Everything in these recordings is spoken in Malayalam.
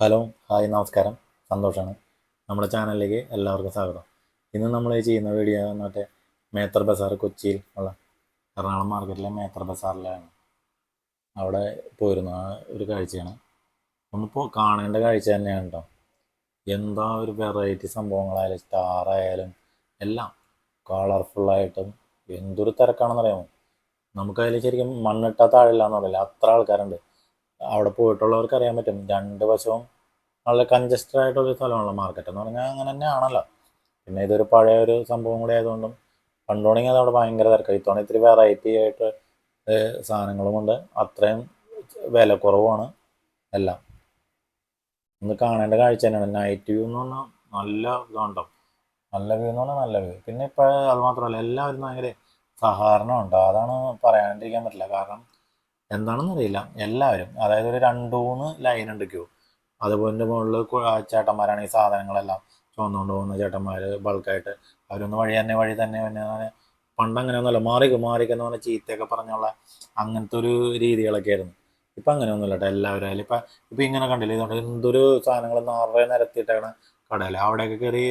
ഹലോ ഹായ് നമസ്കാരം. സന്തോഷമാണ് നമ്മുടെ ചാനലിലേക്ക് എല്ലാവർക്കും സ്വാഗതം. ഇന്ന് നമ്മൾ ചെയ്യുന്ന വീഡിയോ മറ്റേ മേത്തർ ബസാർ കൊച്ചിയിൽ ഉള്ള എറണാകുളം മാർക്കറ്റിലെ മേത്തർ ബസാറിലാണ്. അവിടെ പോയിരുന്നു. ഒരു കാഴ്ചയാണ്. നമ്മളിപ്പോൾ കാണേണ്ട കാഴ്ച തന്നെയാണ് കേട്ടോ. എന്താ ഒരു വെറൈറ്റി സംഭവങ്ങളായാലും സ്റ്റാറായാലും എല്ലാം കളർഫുള്ളായിട്ടും എന്തൊരു തിരക്കാണെന്നറിയാമോ? നമുക്കതിൽ ശരിക്കും മണ്ണിട്ടാ താഴില്ല എന്ന് പറയില്ല? അത്ര ആൾക്കാരുണ്ട്. അവിടെ പോയിട്ടുള്ളവർക്ക് അറിയാൻ പറ്റും. രണ്ട് വശവും വളരെ കൺജസ്റ്റഡ് ആയിട്ടുള്ള സ്ഥലമാണല്ലോ മാർക്കറ്റ് എന്ന് പറഞ്ഞാൽ അങ്ങനെ തന്നെ ആണല്ലോ പിന്നെ ഇതൊരു പഴയ ഒരു സംഭവം കൂടി ആയതുകൊണ്ടും പണ്ടുകൊണ്ടെങ്കിൽ അത് അവിടെ ഭയങ്കര തിരക്കാണ് ഇത്തവണ ഇത്തിരി വെറൈറ്റി ആയിട്ട് സാധനങ്ങളുമുണ്ട് അത്രയും വില കുറവാണ് എല്ലാം. ഒന്ന് കാണേണ്ട കാഴ്ച തന്നെയാണ്. നൈറ്റ് വ്യൂ എന്ന് പറഞ്ഞാൽ നല്ല ഇതുണ്ടോ? നല്ല വ്യൂ എന്ന് പറഞ്ഞാൽ നല്ല വ്യൂ പിന്നെ ഇപ്പോൾ അത് മാത്രമല്ല എല്ലാവരും ഭയങ്കര സഹകരണമുണ്ട്. അതാണ് പറയാണ്ടിരിക്കാൻ പറ്റില്ല. കാരണം എന്താണെന്ന് അറിയില്ല. എല്ലാവരും അതായത് ഒരു രണ്ട് മൂന്ന് ലൈൻ ഉണ്ട് ക്യൂ അതുപോലെ മുകളിൽ ചേട്ടന്മാരാണ് ഈ സാധനങ്ങളെല്ലാം ചുമന്നുകൊണ്ട് പോകുന്ന ചേട്ടന്മാർ ബൾക്കായിട്ട് അവരൊന്ന് വഴി തന്നെ വഴി തന്നെ പിന്നെ പണ്ട് അങ്ങനെയൊന്നുമല്ല. മാറി മാറിക്കെന്ന് പറഞ്ഞ ചീത്തയൊക്കെ പറഞ്ഞുള്ള അങ്ങനത്തെ ഒരു രീതികളൊക്കെ ആയിരുന്നു. ഇപ്പം അങ്ങനെയൊന്നുമില്ല കേട്ടോ. എല്ലാവരും അതിൽ ഇപ്പം ഇപ്പം ഇങ്ങനെ കണ്ടില്ലേ? ഇതുകൊണ്ട് എന്തൊരു സാധനങ്ങൾ നിറയെ നിരത്തിയിട്ടാണ് കടയിൽ അവിടെയൊക്കെ കയറി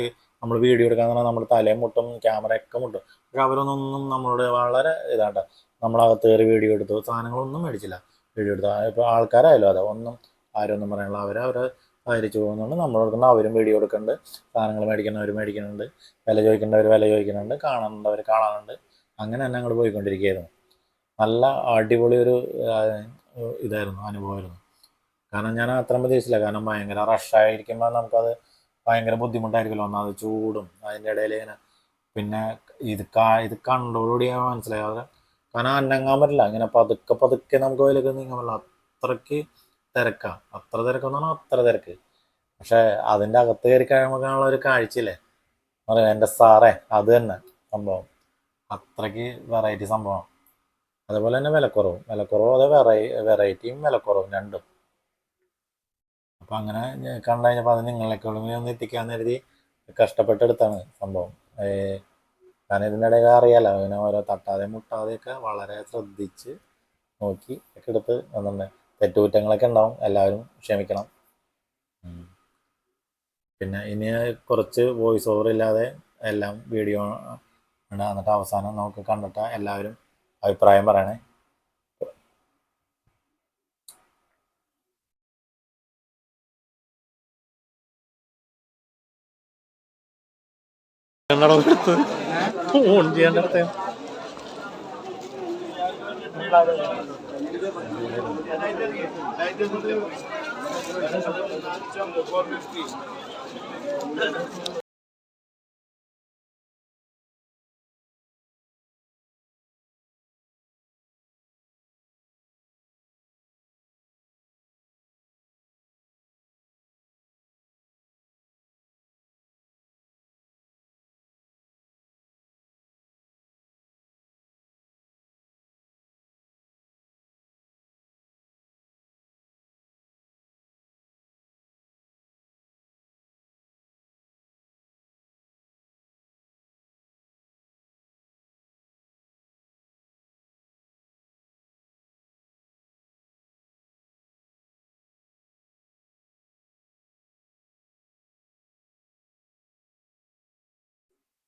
നമ്മൾ വീഡിയോ എടുക്കാൻ പറഞ്ഞാൽ നമ്മൾ തലയും മുട്ടും ക്യാമറയൊക്കെ മുട്ടും. പക്ഷെ അവരൊന്നും നമ്മളോട് വളരെ ഇതാട്ടോ നമ്മളകത്ത് കയറി വീഡിയോ എടുത്തു. സാധനങ്ങളൊന്നും മേടിച്ചില്ല. വീഡിയോ എടുത്തു. ഇപ്പോൾ ആൾക്കാരായാലും അതെ. ഒന്നും ആരൊന്നും പറയാനുള്ള അവർ അവരെ സഹകരിച്ചു പോകുന്നുണ്ട്. നമ്മൾ കൊടുക്കുന്ന അവരും വീഡിയോ എടുക്കുന്നുണ്ട്. സാധനങ്ങൾ മേടിക്കുന്നവർ മേടിക്കുന്നുണ്ട്. വില ചോദിക്കേണ്ടവർ വില ചോദിക്കുന്നുണ്ട്. കാണുന്നവർ കാണാനുണ്ട് അങ്ങനെ തന്നെ അങ്ങോട്ട് പോയിക്കൊണ്ടിരിക്കുകയായിരുന്നു. നല്ല അടിപൊളി ഒരു ഇതായിരുന്നു അനുഭവമായിരുന്നു. കാരണം ഞാൻ അത്ര പ്രതീക്ഷിച്ചില്ല. കാരണം ഭയങ്കര റഷായിരിക്കുമ്പോൾ നമുക്കത് ഭയങ്കര ബുദ്ധിമുട്ടായിരിക്കുമല്ലോ. ഒന്നാമത് ചൂടും അതിന്റെ ഇടയിൽ ഇങ്ങനെ പിന്നെ ഇത് കാ ഇത് കണ്ടോടുകൂടി ഞാൻ മനസ്സിലായത് കാരണം അനങ്ങാൻ പറ്റില്ല. ഇങ്ങനെ പതുക്കെ പതുക്കെ നമുക്ക് അതിലേക്ക് നീങ്ങാൻ പറ്റില്ല. അത്രയ്ക്ക് തിരക്കാണ് അത്ര തിരക്കെന്ന് പറഞ്ഞാൽ അത്ര തിരക്ക്. പക്ഷേ അതിന്റെ അകത്ത് കയറി കഴിയുമ്പോഴാണുള്ള ഒരു കാഴ്ചയില്ലേ? പറയാം എന്റെ സാറേ അത് തന്നെ സംഭവം. അത്രയ്ക്ക് വെറൈറ്റി സംഭവമാണ് അതുപോലെ തന്നെ വിലക്കുറവും. വിലക്കുറവും അതേ വെറൈ വെറൈറ്റിയും വിലക്കുറവും രണ്ടും. അപ്പം അങ്ങനെ കണ്ടു കഴിഞ്ഞപ്പോൾ അത് നിങ്ങളിലേക്ക് ഒന്ന് എത്തിക്കാൻ കരുതി കഷ്ടപ്പെട്ടെടുത്താണ് സംഭവം. കാരണം ഇതിനിടയിൽ അറിയാലോ അങ്ങനെ ഓരോ തട്ടാതെ മുട്ടാതെയൊക്കെ വളരെ ശ്രദ്ധിച്ച് നോക്കി ഒക്കെ എടുത്ത് വന്നിട്ടുണ്ട്. തെറ്റുകുറ്റങ്ങളൊക്കെ ഉണ്ടാവും എല്ലാവരും ക്ഷമിക്കണം. പിന്നെ ഇനി കുറച്ച് വോയിസ് ഓവർ ഇല്ലാതെ എല്ലാം വീഡിയോ ഉണ്ട് എന്നിട്ട് അവസാനം നമുക്ക് കണ്ടിട്ട് എല്ലാവരും അഭിപ്രായം പറയണേ. ഓൺ ചെയ്യേണ്ടടുത്ത്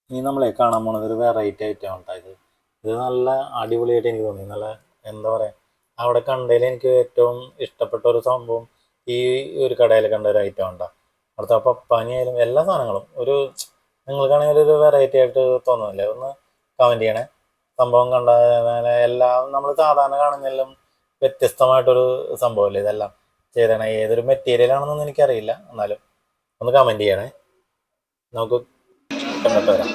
ഇനി നമ്മളെ കാണാൻ പോണത് ഒരു വെറൈറ്റി ഐറ്റം ഉണ്ടായത് ഇത്. നല്ല അടിപൊളിയായിട്ട് എനിക്ക് തോന്നി. നല്ല എന്താ പറയുക അവിടെ കണ്ടതിൽ എനിക്ക് ഏറ്റവും ഇഷ്ടപ്പെട്ട ഒരു സംഭവം ഈ ഒരു കടയിൽ കണ്ട ഒരു ഐറ്റം ഉണ്ടാ അവിടുത്തെ പപ്പാനി ആയാലും എല്ലാ സാധനങ്ങളും ഒരു നിങ്ങൾക്കാണെങ്കിൽ ഒരു വെറൈറ്റി ആയിട്ട് തോന്നുന്നില്ലേ? ഒന്ന് കമന്റ് ചെയ്യണേ. സംഭവം കണ്ട എല്ലാം നമ്മൾ സാധാരണ കാണുന്നതിലും വ്യത്യസ്തമായിട്ടൊരു സംഭവമല്ലേ ഇതെല്ലാം? ചെയ്തണേ ഏതൊരു മെറ്റീരിയൽ ആണെന്നൊന്നും എനിക്കറിയില്ല. എന്നാലും ഒന്ന് കമന്റ് ചെയ്യണേ. നമുക്ക് കണ്ടിട്ട് വരാം.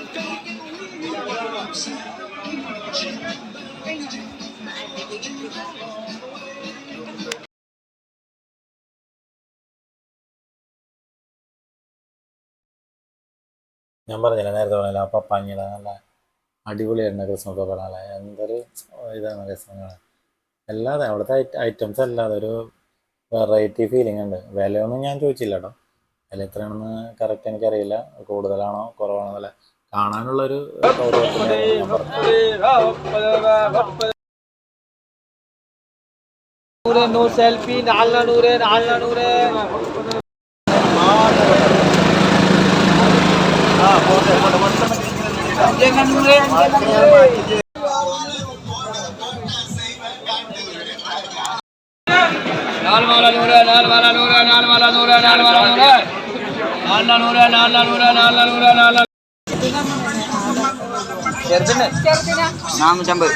ഞാൻ പറഞ്ഞില്ല നേരത്തെ പറഞ്ഞില്ല ആ പഞ്ഞിട നല്ല അടിപൊളിയായിരുന്നു ക്രിസ്മസ് കാണാൻ എന്തൊരു ഇതാണ് ക്രിസ്മസ് അല്ലാതെ അവിടുത്തെ ഐറ്റംസ് അല്ലാതെ ഒരു വെറൈറ്റി ഫീലിംഗ് ഉണ്ട്. വിലയൊന്നും ഞാൻ ചോദിച്ചില്ല കേട്ടോ വില എത്രയാണെന്ന് കറക്റ്റ് എനിക്കറിയില്ല. കൂടുതലാണോ കുറവാണോ എന്നല്ല. കാണാനുള്ളൊരു സെൽഫി നാലിന നൂറ് നാലിന നൂറ് ലാൽ മാല നൂറ് ലാൽ മാല നൂറ് ലാൽ മാല നൂറ് ലാൽ മാല നൂറ് നാലിന നൂറ് നാലിന നൂറ് നാലിന നൂറ് നാലിന ചെറുതിന്? നാനൂറ്റമ്പത്.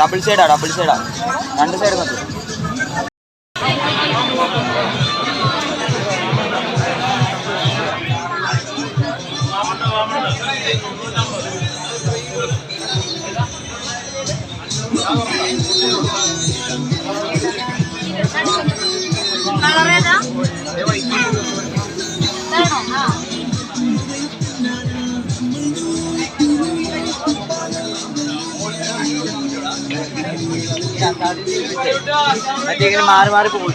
ഡബിൾ സൈഡാ ഡബിൾ സൈഡാ രണ്ട് സൈഡ് മതി. കളറേതാ മറ്റേ ഇങ്ങനെ മാറി മാറി പോകും.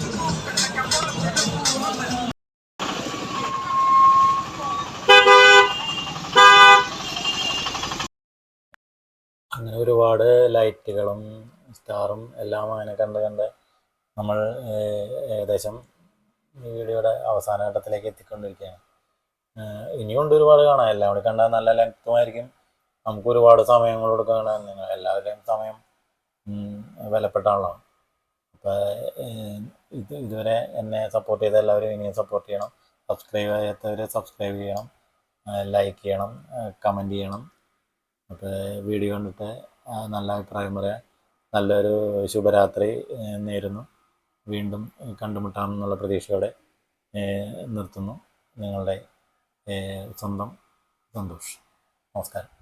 ഒരുപാട് ലൈറ്റുകളും സ്റ്റാറും എല്ലാം അങ്ങനെ കണ്ട് കണ്ട് നമ്മൾ ഏകദേശം ഈ വീഡിയോയുടെ അവസാന ഘട്ടത്തിലേക്ക് എത്തിക്കൊണ്ടിരിക്കുകയാണ്. ഇനിയുണ്ട് ഒരുപാട് കാണാൻ എല്ലാം കൂടി കണ്ടാൽ നല്ല ലെങ്ത്തുമായിരിക്കും. നമുക്ക് ഒരുപാട് സമയങ്ങൾ നിങ്ങൾ എല്ലാവരുടെയും സമയം വിലപ്പെട്ടാണല്ലോ. അപ്പോൾ ഇത് ഇതുവരെ എന്നെ സപ്പോർട്ട് ചെയ്ത എല്ലാവരും ഇനിയും സപ്പോർട്ട് ചെയ്യണം. സബ്സ്ക്രൈബ് ചെയ്യാത്തവർ സബ്സ്ക്രൈബ് ചെയ്യണം. ലൈക്ക് ചെയ്യണം. കമന്റ് ചെയ്യണം. അപ്പോൾ വീഡിയോ കണ്ടിട്ട് നല്ല അഭിപ്രായം പറയാം. നല്ലൊരു ശുഭരാത്രി നേരുന്നു. വീണ്ടും കണ്ടുമുട്ടാമെന്നുള്ള പ്രതീക്ഷയോടെ നിർത്തുന്നു. നിങ്ങളുടെ സ്വന്തം സന്തോഷ്. നമസ്കാരം.